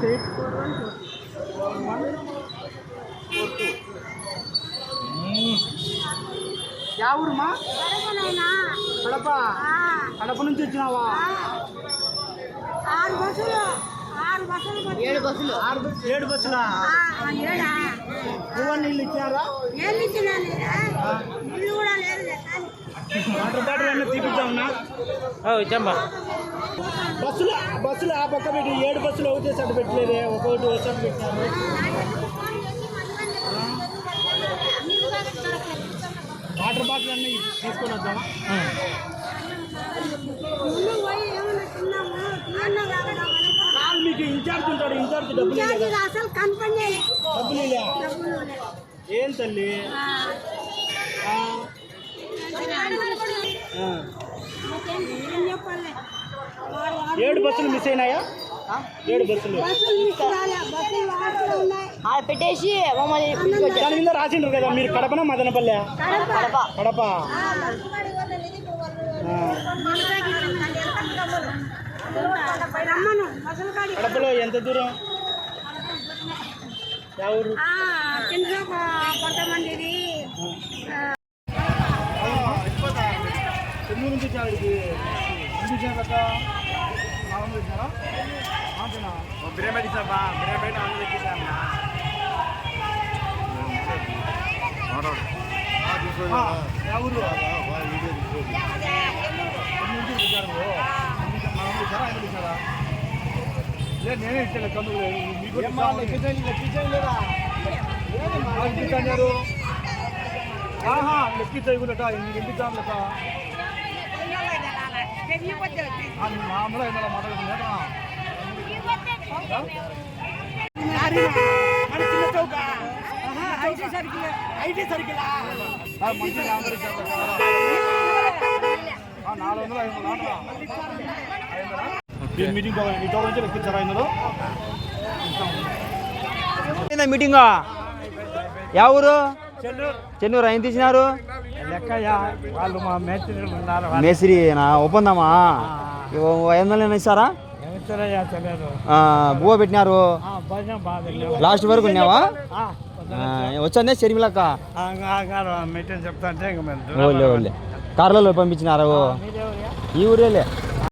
Six eight one four two yeah ఊరుమా? కడప. కడప నుంచి వచ్చినావా? ఆరు బస్సులు. ఏడు బస్సులు. ఆరు బస్సులు ఏడు బస్సులా? ఆ, ఏడా? పువ్వు నీళ్ళు ఇచ్చారా? వాటర్ బాటిల్ అన్నీ తీపిద్దామన్నా? ఇచ్చాంబా బస్సులు బస్సులు ఆ పక్క పెట్టి. ఏడు బస్సులు ఒకటే సైడ్ పెట్టలేదే. ఒకటి ఒక సైడ్ పెట్టారు. వాటర్ బాటిల్ అన్నీ తీసుకొని వద్దామా? మీకు ఇన్ఛార్జ్ ఉంటాడు. ఇన్ఛార్జ్ డబ్బులు డబ్బులు ఏం తల్లి? ఆ, ఆ, ఆ. ఏం చెప్పాలి వాడు వాడు ఏడు బస్సులు మిస్ అయినాయా? ఏడు బస్సులు. పెట్టేసి దాని మీద రాసిండ్రు కదా మీరు కడపనా మదనపల్లె? కడప. కడపలో ఎంత దూరం? కింద కొంతమందిది. ఎన్ని నుంచి లేదు నేనే ఇచ్చాను కందులు మీకు లెక్కించారు ఆహా లెక్కించకుండా ఇంటిద్దాం లెక్క మామూలు అయినా మాట్లాడుతున్నా ఐటీ సర్కిల్ నాలుగు వందలు ఐదు వందలు ఈ మీటింగ్? ఈ టోల్ నుంచి లెక్కించారా ఇందులో మీటింగ్ యా ఊరు? చెన్నూరు. ఆయన తీసినారు? వాళ్ళు మా మేస్త్రీలు ఉన్నారు మేస్త్రి నా ఒప్పందమా? ఇవ్వ- ఐదు వందలు ఇస్తారా బువ్వ పెట్టినారు. లాస్ట్ వరకు ఉన్నావా? వచ్చానే షర్మిలక్క. చెప్తా ఓలే కార్లలో పంపించినారు ఈ ఊరేలే.